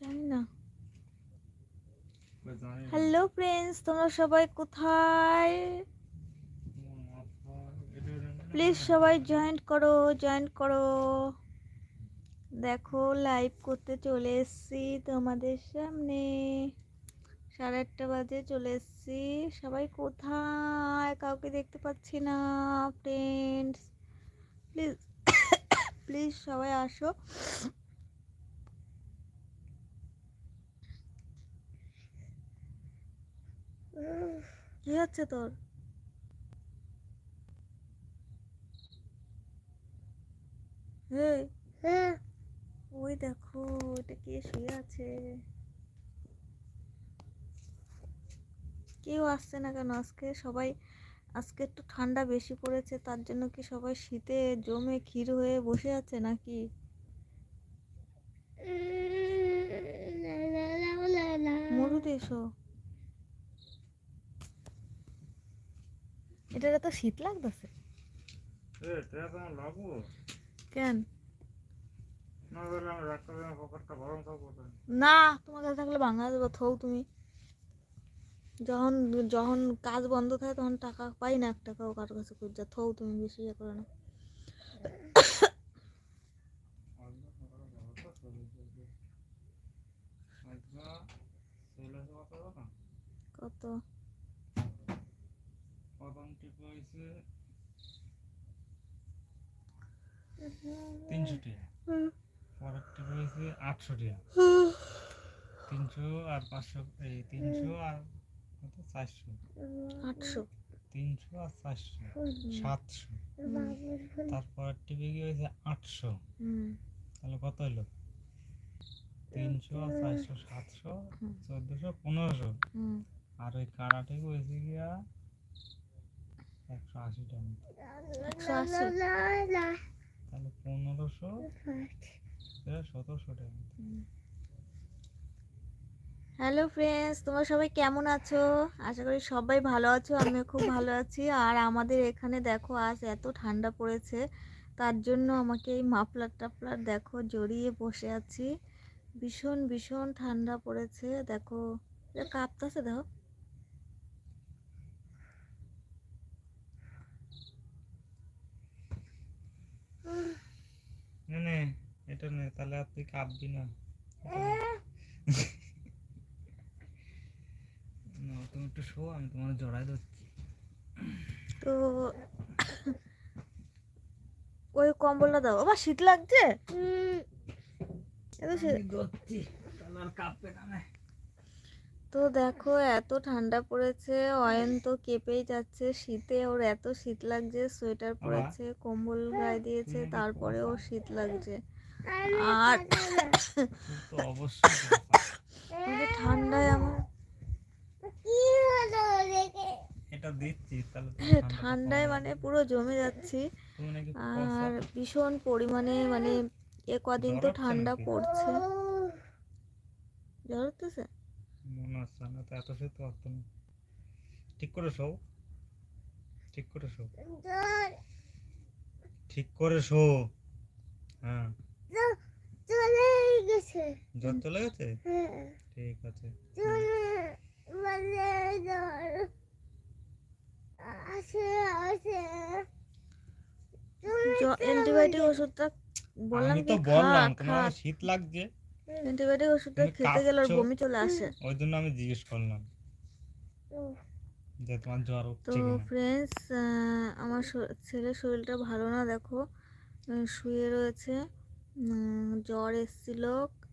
জানি না। Hello friends তোমরা সবাই কোথায়। প্লিজ সবাই জয়েন্ট করো জয়েন করো। দেখো লাইভ করতে চলে এসেছি তোমাদের সামনে। সাড়ে আটটা বাজে চলে এসেছি। সবাই কোথায়? কাউকে দেখতে পাচ্ছি না ফ্রেন্ডস প্লিজ প্লিজ সবাই আসো। কি হচ্ছে তোর? ওই দেখো ওইটা কে শুয়ে আছে? কেউ আসছে না কেন? আজকে সবাই আজকে একটু ঠান্ডা বেশি পড়েছে তার জন্য কি সবাই শীতে জমে ক্ষীর হয়ে বসে আছে নাকি? মরুদ এসো। এটারে তো শীত লাগতেছে। কেন? না তোমার কাছে থাকলে বাংলা দেবো থৌ তুমি। যখন যখন কাজ বন্ধ থাকে তখন টাকা পাই না এক টাকাও কারোর কাছে খুঁজছে থৌ তুমি বেশি ইয়ে করো না। আজকে সকালে যাব তো, শরীর চলছে। আজকে চলে যাওয়া তো না। কত প্রথম টিপ হয়েছে তিনশো টাকা। পরের টিপ হয়েছে আটশো টাকা। তিনশো আর পাঁচশো এই তিনশো আর কত? চারশো। আটশো। তিনশো আর চারশো। সাতশো। গিয়ে হয়েছে? আটশো। হুম। তাহলে কত হলো? তিনশো আর চারশো সাতশো। চোদ্দোশো পনেরোশো। হুম। আর ওই কারাটে হয়েছে গিয়া? একশো তাহলে পনেরোশো সতেরোশো টাকা। হ্যালো ফ্রেন্ডস তোমরা সবাই কেমন আছো? আশা করি সবাই ভালো আছো আমিও খুব ভালো আছি। আর আমাদের এখানে দেখো আজ এত ঠান্ডা পড়েছে তার জন্য আমাকে এই মাফলার টাফলার দেখো জড়িয়ে বসে আছি। ভীষণ ভীষণ ঠান্ডা পড়েছে দেখো। কাঁপতাছে দেখো। নে নে এটা নে তাহলে আর তুই কাঁদবি না। তুমি একটু শো আমি তোমার জড়াই ধরছি। তো ওই কম্বলটা দাও। আবার শীত লাগছে? এত শীত- আমি ধরছি তাহলে আর কাঁপবে নে। তো দেখো এত ঠান্ডা পড়েছে অয়ন তো কেঁপেই যাচ্ছে শীতে ওর এত শীত লাগছে সোয়েটার পরেছে কম্বল গায়ে দিয়েছে তারপরে তারপরেও শীত লাগছে। আর ঠান্ডায় আমার এটা দিচ্ছি তাহলে তুমি হ্যাঁ, ঠান্ডায় মানে পুরো জমে যাচ্ছি। আর ভীষণ পরিমাণে মানে এ কদিন তো ঠান্ডা পড়ছে। জ্বর হতেছে মনে হচ্ছে না তো এত শীত পারতো না ঠিক করে শো ঠিক করে শো ঠিক করে শো হ্যাঁ। চলে গেছে জ্বর চলে গেছে? ঠিক আছে। অ্যান্টিবায়োটিক ওষুধটা বললাম আমি তো বললাম তোমার শীত লাগছে। অ্যান্টিবায়োটিক ওষুধটা খেতে গেলে ওর বমি চলে আসে। ওই জন্য আমি জিজ্ঞেস করলাম। যে তোমার জ্বর তো ফ্রেন্ডস আমার শ- ছেলের শরীরটা ভালো না দেখো। শুয়ে রয়েছে। জ্বর এসেছিল।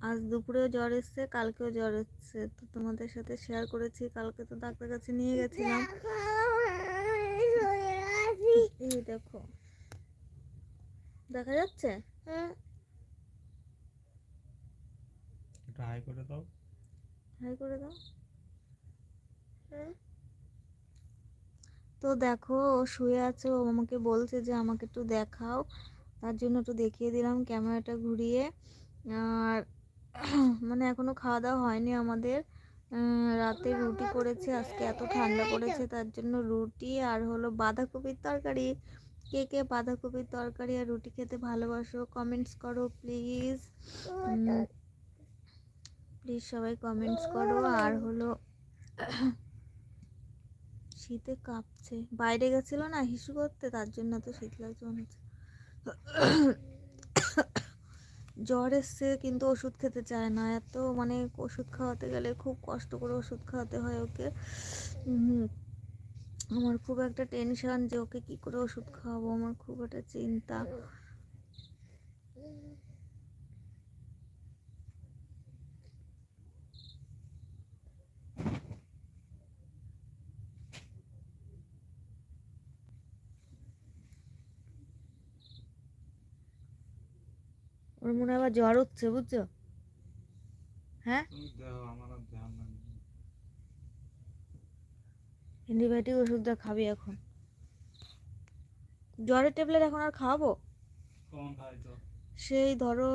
আজ দুপুরেও জ্বর এসছে কালকেও জ্বর এসছে। তো তোমাদের সাথে শেয়ার করেছি। কালকে তো ডাক্তার কাছে নিয়ে গেছিলাম। এই দেখো। দেখা যাচ্ছে? একটু হাই করে দাও। হাই করে দাও? তো দেখো, ও শুয়ে আছে, ও আমাকে বলছে যে আমাকে একটু দেখাও। তার জন্য একটু দেখিয়ে দিলাম ক্যামেরাটা ঘুরিয়ে। আর মানে এখনও খাওয়া দাওয়া হয়নি আমাদের। রাতে রুটি করেছে, আজকে এত ঠান্ডা পড়েছে, তার জন্য রুটি আর হলো বাঁধাকপির তরকারি। কে কে বাঁধাকপির তরকারি আর রুটি খেতে ভালোবাসো কমেন্টস করো প্লিজ প্লিজ সবাই কমেন্টস করো। আর হলো, শীতে কাঁপছে। বাইরে গেছিল না হিসু করতে, তার জন্য তো শীত লাগছে মনে হচ্ছে। জ্বর এসছে, কিন্তু ওষুধ খেতে চায় না। এত মানে ওষুধ খাওয়াতে গেলে খুব কষ্ট করে ওষুধ খাওয়াতে হয় ওকে। আমার খুব একটা টেনশন যে ওকে কি করে ওষুধ খাওয়াবো, আমার খুব একটা চিন্তা। ওর মনে হয় আবার জ্বর হচ্ছে বুঝছ? হ্যাঁ? অ্যান্টিবায়োটিক ওষুধটা খাবি এখন। জ্বরের ট্যাবলেট এখন আর খাওয়াবো? সেই ধরো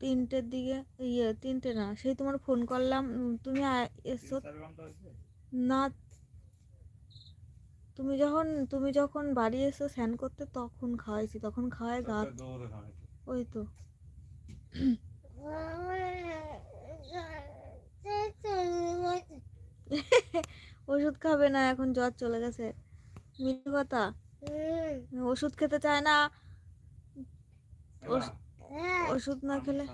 তিনটের দিকে ইয়ে তিনটে না সেই তোমার ফোন করলাম তুমি এসো। না তুমি যখন তুমি যখন বাড়ি এসো স্নান করতে তখন খাওয়াইছি তখন খাওয়াই গা ওই তো। ওষুধ খাবে না, এখন জ্বর চলে গেছে। মিথ্যে কথা? ওষুধ খেতে চায় না। ওষ- ওষুধ না খেলে।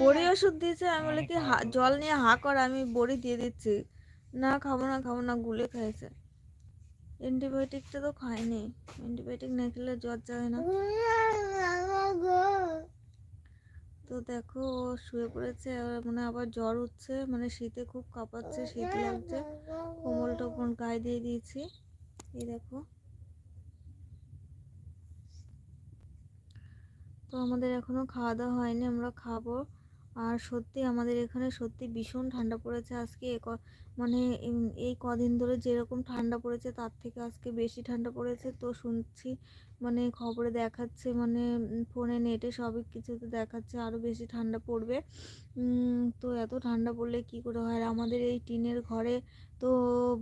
বড়ি ওষুধ দিয়েছে, আমি বলে, কি জল নিয়ে হা কর, আমি বড়ি দিয়ে দিচ্ছি। না, খাব না খাব না। গুলে খাইছে। অ্যান্টিবায়োটিকটা তো খায়নি অ্যান্টিবায়োটিক না খেলে জ্বর যায় না। তো দেখো, ও শুয়ে পড়েছে মানে আবার জ্বর উঠছে মানে শীতে খুব কাঁপাচ্ছে, শীত লাগছে। কোমল টোমল গায়ে দিয়ে দিয়েছি। এই দেখো। তো আমাদের এখনও খাওয়া দাওয়া হয়নি, আমরা খাব। আর সত্যি আমাদের এখানে সত্যি ভীষণ ঠান্ডা পড়েছে আজকে মানে এই কদিন ধরে যেরকম ঠান্ডা পড়েছে তার থেকে আজকে বেশি ঠান্ডা পড়েছে। তো শুনছি মানে খবরে দেখাচ্ছে মানে ফোনে নেটে সবই কিছুতে দেখাচ্ছে আরও বেশি ঠান্ডা পড়বে। তো এত ঠান্ডা পড়লে কি করে হয়? আমাদের এই টিনের ঘরে তো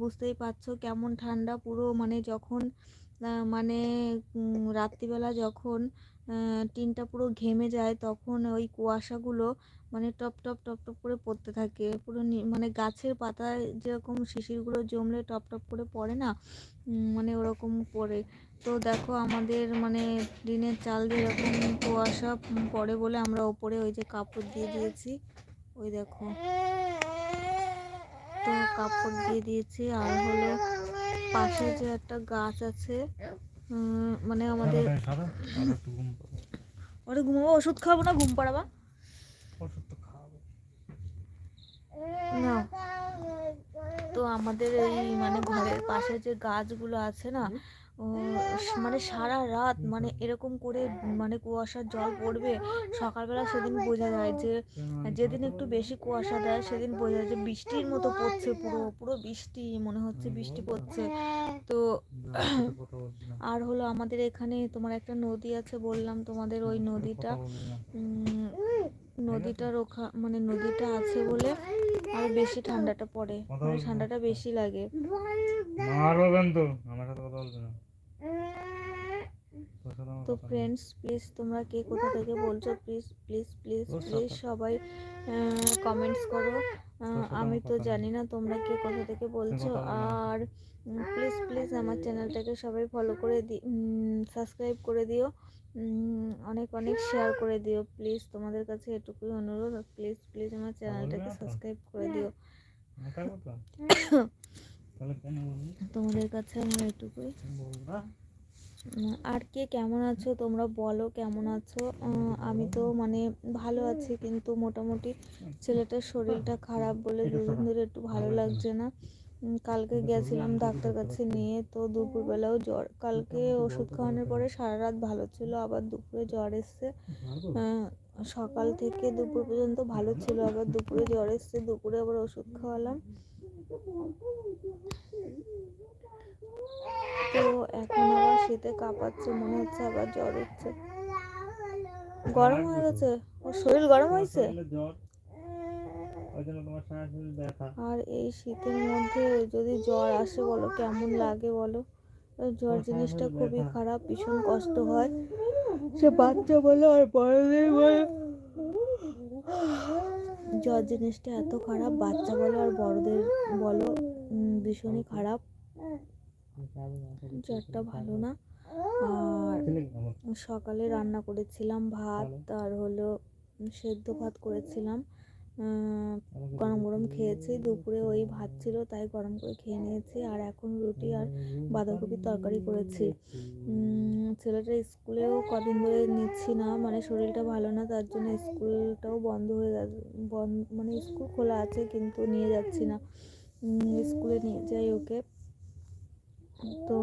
বুঝতেই পারছ কেমন ঠান্ডা পুরো মানে যখন মানে রাত্রিবেলা যখন টিনটা পুরো ঘেমে যায় তখন ওই কুয়াশাগুলো মানে টপ টপ টপ টপ করে পড়তে থাকে। পুরো নি- মানে গাছের পাতায় যেরকম শিশিরগুলো জমলে টপ টপ করে পড়ে না? মানে ওরকম পড়ে। তো দেখো আমাদের মানে টিনের চাল দিয়ে এরকম কুয়াশা পড়ে বলে আমরা ওপরে ওই যে কাপড় দিয়ে দিয়েছি। ওই দেখো। তো কাপড় দিয়ে দিয়েছি। আর হলো পাশে যে একটা গাছ আছে মানে আমাদের। ওরে ঘুমাবো ওষুধ খাব না? ঘুম পাড়াবা? ওষুধ তো খাওয়াবো। না। তো আমাদের এই মানে ঘরের পাশে যে গাছগুলো আছে না মানে সারা রাত মানে এরকম করে মানে কুয়াশার জল পড়বে সকালবেলা সেদিন বোঝা যায় যে যেদিন একটু বেশি কুয়াশা দেয় সেদিন বোঝা যায় যে বৃষ্টির মতো পড়ছে পুরো পুরো বৃষ্টি মনে হচ্ছে বৃষ্টি পড়ছে। তো আর হলো আমাদের এখানে তোমার একটা নদী আছে বললাম তোমাদের ওই নদীটা কথা বলছি না। উম, নদীটা রোখা মানে নদীটা আছে বলে আরও বেশি ঠান্ডাটা পড়ে। মানে ঠান্ডাটা বেশি লাগে। মারবো কিন্তু আমার সাথে কথা বলছি না। তো। ফ্রেন্ডস প্লিজ তোমরা কে কোথা থেকে বলছো প্লিজ প্লিজ প্লিজ প্লিজ সবাই কমেন্টস করো। আমি তো জানি না তোমরা কে কোথা থেকে বলছো। আর প্লিজ প্লিজ আমার চ্যানেলটাকে সবাই ফলো করে দি সাবস্ক্রাইব করে দিও। অনেক অনেক শেয়ার করে দিও। প্লিজ তোমাদের কাছে এটুকুই অনুরোধ প্লিজ প্লিজ আমার চ্যানেলটাকে সাবস্ক্রাইব করে দিও। বলবি? তোমাদের কাছে আমার এটুকুই। আর কে কেমন আছো? তোমরা বলো কেমন আছো? আমি তো মানে ভালো আছি কিন্তু মোটামুটি ছেলেটার শরীরটা খারাপ বলে দুদিন ধরে একটু ভালো লাগছে না। কালকে গেছিলাম ডাক্তার কাছে নিয়ে তো দুপুরবেলাও জ্বর। কালকে ওষুধ খাওয়ানোর পরে সারা রাত ভালো ছিল আবার দুপুরে জ্বর এসছে। আহ, সকাল থেকে দুপুর পর্যন্ত ভালো ছিল আবার দুপুরে জ্বর এসছে দুপুরে আবার ওষুধ খাওয়ালাম। তো এখন আবার শীতে কাঁপাচ্ছে মনে হচ্ছে আবার জ্বর উঠছে। গরম হয়ে গেছে? ওর শরীর গরম হয়েছে শরীরে জ্বর ওই জন্য তোমার সারা শরীর ব্যথা আর এই শীতের মধ্যে যদি জ্বর আসে বলো কেমন লাগে বলো? জ্বর জিনিসটা খুবই খারাপ ভীষণ কষ্ট হয়। সে বাচ্চা বলো আর বড়দের বলো। জ্বর জিনিসটা এত খারাপ বাচ্চা বলো আর বড়দের বলো ভীষণই খারাপ। জ্বরটা ভালো না। আর সকালে রান্না করেছিলাম ভাত আর হলো সেদ্ধ ভাত করেছিলাম। গরম গরম খেয়েছি। দুপুরে ওই ভাত ছিল, তাই গরম করে খেয়ে নিয়েছি। আর এখন রুটি আর বাঁধাকপির তরকারি করেছি। ছেলেটা স্কুলেও কদিন ধরে নিচ্ছি না মানে শরীরটা ভালো না, তার জন্য স্কুলটাও বন্ধ হয়ে গেছে। বন্ধ মানে স্কুল খোলা আছে, কিন্তু নিয়ে যাচ্ছি না। স্কুলে নিয়ে যাই ওকে। তো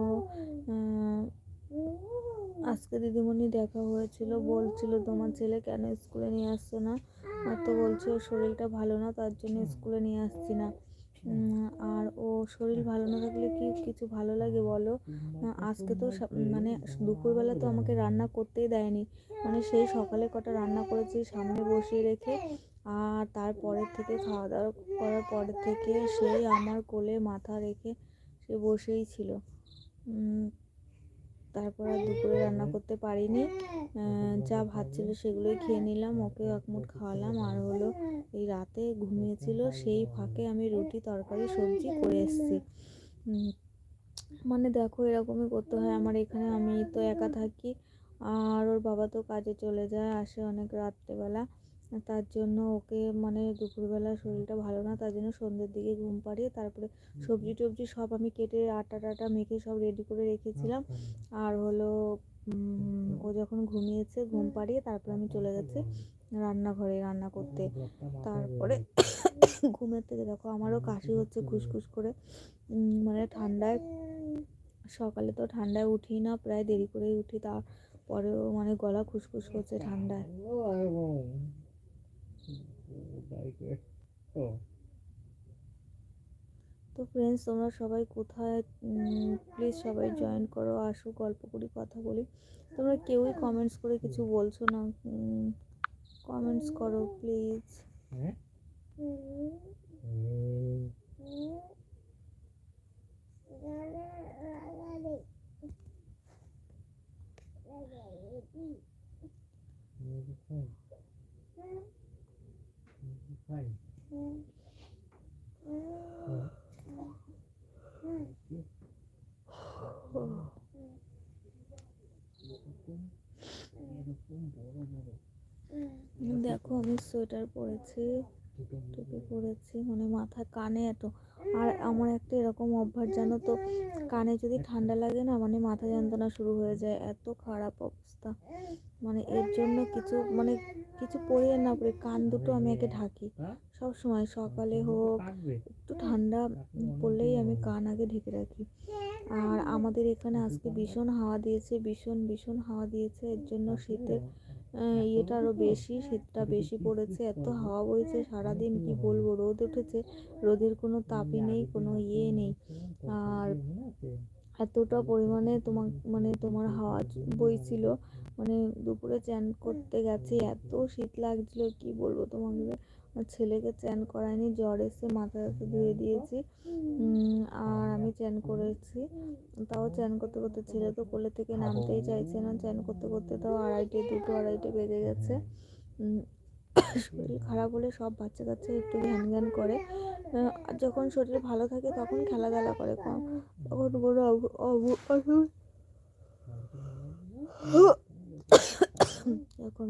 আজকে দিদিমণি দেখা হয়েছিল, বলছিল, তোমার ছেলে কেন স্কুলে নিয়ে আসছো না? আর তো বলছে, ওর শরীরটা ভালো না, তার জন্য স্কুলে নিয়ে আসছি না। আর ও শরীর ভালো না থাকলে কি কিছু ভালো লাগে বলো? আজকে তো মানে দুপুরবেলা তো আমাকে রান্না করতেই দেয়নি। মানে সেই সকালে কটা রান্না করেছি, সামনে বসিয়ে রেখে, আর তারপরের থেকে খাওয়া দাওয়া করার পরের থেকে সেই আমার কোলে মাথা রেখে সে বসেই ছিল। তারপর আর দুপুরে রান্না করতে পারিনি। যা ভাত ছিল সেগুলোই খেয়ে নিলাম, ওকে এক মুঠ খাওয়ালাম। আর হলো এই রাতে ঘুমিয়েছিল, সেই ফাঁকে আমি রুটি, তরকারি, সবজি করে এসেছি। মানে দেখো এরকমই করতে হয়। আমার এখানে আমি তো একা থাকি, আর ওর বাবা তো কাজে চলে যায়, আসে অনেক রাত্রেবেলা। তার জন্য ওকে মানে দুপুরবেলা শরীরটা ভালো না তার জন্য সন্ধ্যের দিকে ঘুম পাড়িয়ে তারপরে সবজি টবজি সব আমি কেটে আটা টাটা মেখে সব রেডি করে রেখেছিলাম। আর হলো ও যখন ঘুমিয়েছে ঘুম পাড়িয়ে তারপরে আমি চলে গেছি রান্নাঘরে রান্না করতে। তারপরে ঘুমের থেকে দেখো আমারও কাশি হচ্ছে খুসখুস করে। মানে ঠান্ডায় সকালে তো ঠান্ডায় উঠি না প্রায় দেরি করেই উঠি তারপরেও মানে গলা খুসখুস করছে ঠান্ডায়। তো ফ্রেন্ডস তোমরা সবাই কোথায়? প্লিজ সবাই জয়েন করো আসো গল্প করি কথা বলি। তোমরা কেউই কমেন্টস করে কিছু বলছো না। কমেন্টস করো প্লিজ দেখো আমি সোয়েটার পরেছি, টুপি পরেছি মানে মাথা কানে এত। আর আমার একটা এরকম অভ্যাস, জানো তো, কানে যদি ঠান্ডা লাগে না মানে মাথা যন্ত্রণা শুরু হয়ে যায়, এত খারাপ অবস্থা। মানে এর জন্য কিছু মানে কিছু পরে আর না পরে কান দুটো আমি একে ঢাকি। সব সময় সকালে হোক একটু ঠান্ডা পড়লেই আমি কান আগে ঢেকে রাখি। আর আমাদের এখানে আজকে ভীষণ হাওয়া দিয়েছে ভীষণ ভীষণ হাওয়া দিয়েছে। এর জন্য শীতের ইয়েটা আরও বেশি শীতটা বেশি পড়েছে এত হাওয়া বইছে সারাদিন কি বলব রোদ উঠেছে। রোদের কোনো তাপই নেই কোনো ইয়ে নেই। আর এতটা পরিমাণে তোমার মানে তোমার হাওয়া বইছিল মানে দুপুরে চ্যান করতে গেছি, এত শীত লাগছিল, কি বলব তোমাকে? আমার ছেলেকে চ্যান করায়নি, জ্বর এসে মাথা টাথা ধুয়ে দিয়েছি। আর আমি চ্যান করেছি। তাও চ্যান করতে করতে ছেলে তো কোলে থেকে নামতেই চাইছে না। চ্যান করতে করতে তাও আড়াইটে, দুটো আড়াইটে বেজে গেছে। শরীর খারাপ হলে সব বাচ্চা কাচ্চা একটু ধ্যান জ্ঞান করে। আর যখন শরীর ভালো থাকে তখন খেলাধুলা করে। তখন অব- অব- অসুখ এখন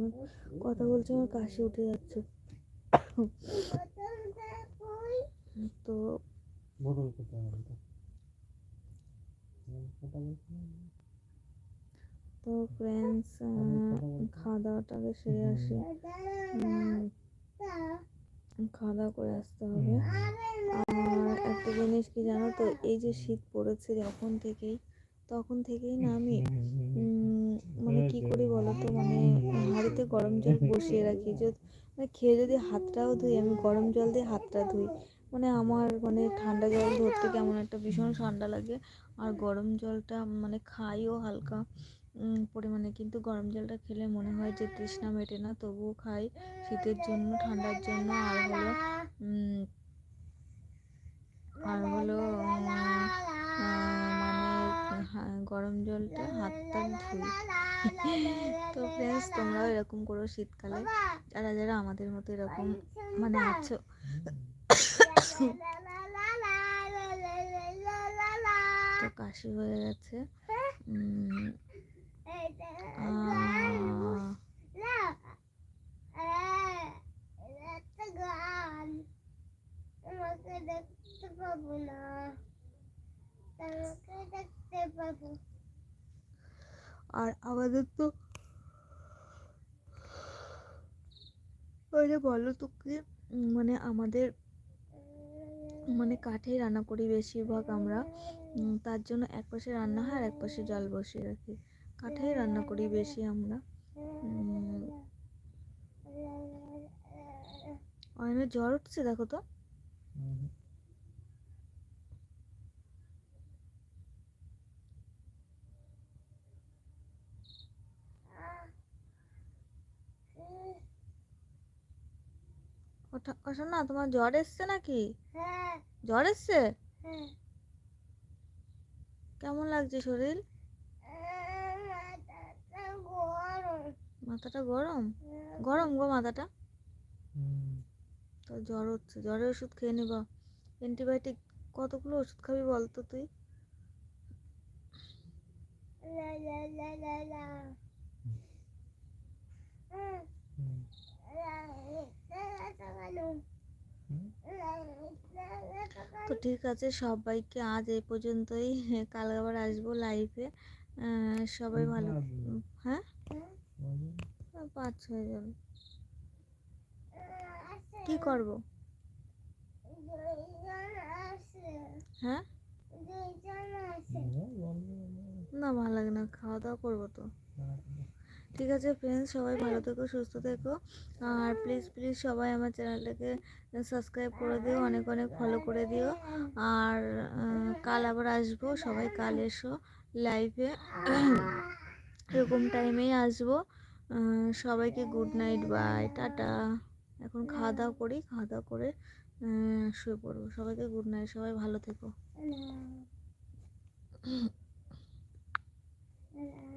কথা বলছি আমার কাশি উঠে যাচ্ছে। তো তো। ফ্রেন্ডস খাওয়া দাওয়াটাকে সেরে আসি। খাওয়া দাওয়া করে আসতে হবে। আর একটা জিনিস কি জানো তো এই যে শীত পড়েছে যখন থেকেই তখন থেকেই না আমি মানে কি করি বলো তো মানে হাঁড়িতে গরম জল বসিয়ে রাখি। মানে খেয়ে যদি হাতটাও ধুই, আমি গরম জল দিয়ে হাতটা ধুই মানে আমার মানে ঠান্ডা জল ধরতে কেমন একটা ভীষণ ঠান্ডা লাগে। আর গরম জলটা মানে খাইও হালকা পরিমাণে। কিন্তু গরম জলটা খেলে মনে হয় যে তৃষ্ণা মেটে না, তবুও খাই। শীতের জন্য, ঠান্ডার জন্য, আর হলো আর হলো গরম জলটা হাত টান ধুই। তো ফ্রেন্ডস, তোমরাও এরকম করো শীতকালে। যারা যারা আমাদের মতো এরকম মানে আছো। তো কাশি হয়ে গেছে। দেখতে পাবো না আর আমাদের তো ওইটা বলো তো কি মানে আমাদের মানে কাঠেই রান্না করি বেশিরভাগ আমরা। তার জন্য এক পাশে রান্না হয় আর এক পাশে জল বসিয়ে রাখি। কাঠেই রান্না করি বেশি আমরা। উম, অয়নের জ্বর উঠছে দেখো তো? হুম। ওঠা না তোমার জ্বর এসছে নাকি? হ্যাঁ। জ্বর এসছে? হ্যাঁ। কেমন লাগছে শরীর? মাথাটা গরম? গরম গরম গো মাথাটা। তো জ্বর হচ্ছে জ্বরের ওষুধ খেয়ে নিব। অ্যান্টিবায়োটিক কতগুলো ওষুধ খাবি বলতো তুই? লা লা লা লা তো ঠিক আছে সবাইকে আজ এই পর্যন্তই। কাল আবার আসব লাইভে সবাই ভালো হ্যাঁ? পাঁচ ছয় জন আছে কি করব? হ্যাঁ। না ভালো লাগে না। খাওয়া দাওয়া করব তো। ঠিক আছে ফ্রেন্ডস সবাই ভালো থেকো সুস্থ থেকো। আর প্লিজ প্লিজ সবাই আমার চ্যানেলটাকে সাবস্ক্রাইব করে দিও অনেক অনেক ফলো করে দিও। আর কাল আবার আসব সবাই কাল এসো লাইভে এরকম টাইমেই আসব। সবাইকে গুড নাইট বাই টাটা। এখন খাওয়া দাওয়া করি খাওয়া দাওয়া করে শুয়ে পড়ব। সবাইকে গুড নাইট সবাই ভালো থেকো।